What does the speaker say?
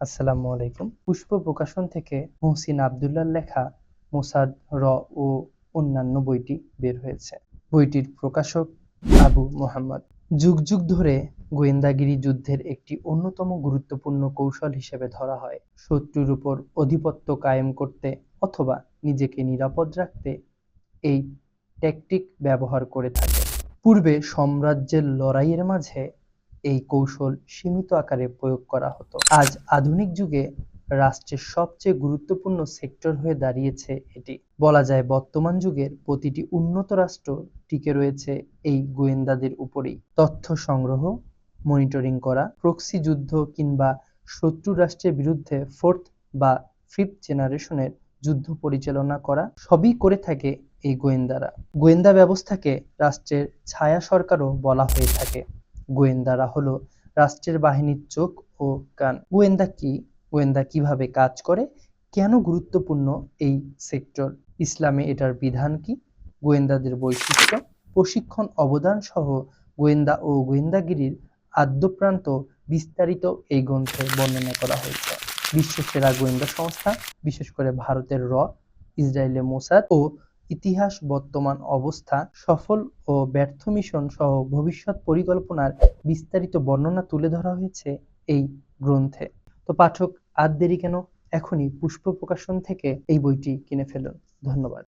আসসালামু আলাইকুম। পুষ্প প্রকাশন থেকে মহসিন আবদুল্লাহর লেখা মোসাদ র ও অন্যান্য বইটি বের হয়েছে। বইটির প্রকাশক আবু মোহাম্মদ। যুগ যুগ ধরে গোয়েন্দাগিরি যুদ্ধের একটি অন্যতম গুরুত্বপূর্ণ কৌশল হিসেবে ধরা হয়। শত্রুর উপর আধিপত্য কায়েম করতে অথবা নিজেকে নিরাপদ রাখতে এই ট্যাকটিক ব্যবহার করে থাকে। পূর্বে সাম্রাজ্যের লড়াইয়ের মাঝে এই কৌশল সীমিত আকারে প্রয়োগ করা হতো। আজ আধুনিক যুগে রাষ্ট্রের সবচেয়ে গুরুত্বপূর্ণ সেক্টর হয়ে দাঁড়িয়েছে এটি। বলা যায় বর্তমান যুগের প্রতিটি উন্নত রাষ্ট্র টিকে রয়েছে এই গোয়েন্দাদের উপরেই। তথ্য সংগ্রহ, মনিটরিং করা, প্রক্সি যুদ্ধ কিংবা শত্রু রাষ্ট্রের বিরুদ্ধে ফোর্থ বা ফিফথ জেনারেশনের যুদ্ধ পরিচালনা করা, সবই করে থাকে এই গোয়েন্দারা। গোয়েন্দা ব্যবস্থাকে রাষ্ট্রের ছায়া সরকারও বলা হয়ে থাকে। গোয়েন্দারা হলো রাষ্ট্রের বাহিনীর চোখ ও কান। গোয়েন্দা কি? গোয়েন্দা কীভাবে কাজ করে? কেন গুরুত্বপূর্ণ এই সেক্টর? ইসলামে এটার বিধান কি? গোয়েন্দাদের বৈশিষ্ট্য? প্রশিক্ষণ অবদান সহ গোয়েন্দা ও গোয়েন্দাগিরির আদ্যপ্রান্ত বিস্তারিত এই গ্রন্থে বর্ণনা করা হয়েছে। বিশ্ব সেরা গোয়েন্দা সংস্থা, বিশেষ করে ভারতের র, ইসরায়েলের মোসাদ ও ইতিহাস, বর্তমান অবস্থা, সফল ও ব্যর্থ মিশন সহ ভবিষ্যৎ পরিকল্পনার বিস্তারিত বর্ণনা তুলে ধরা হয়েছে এই গ্রন্থে। তো পাঠক, আর দেরি কেন? এখনই পুষ্প প্রকাশন থেকে এই বইটি কিনে ফেলুন। ধন্যবাদ।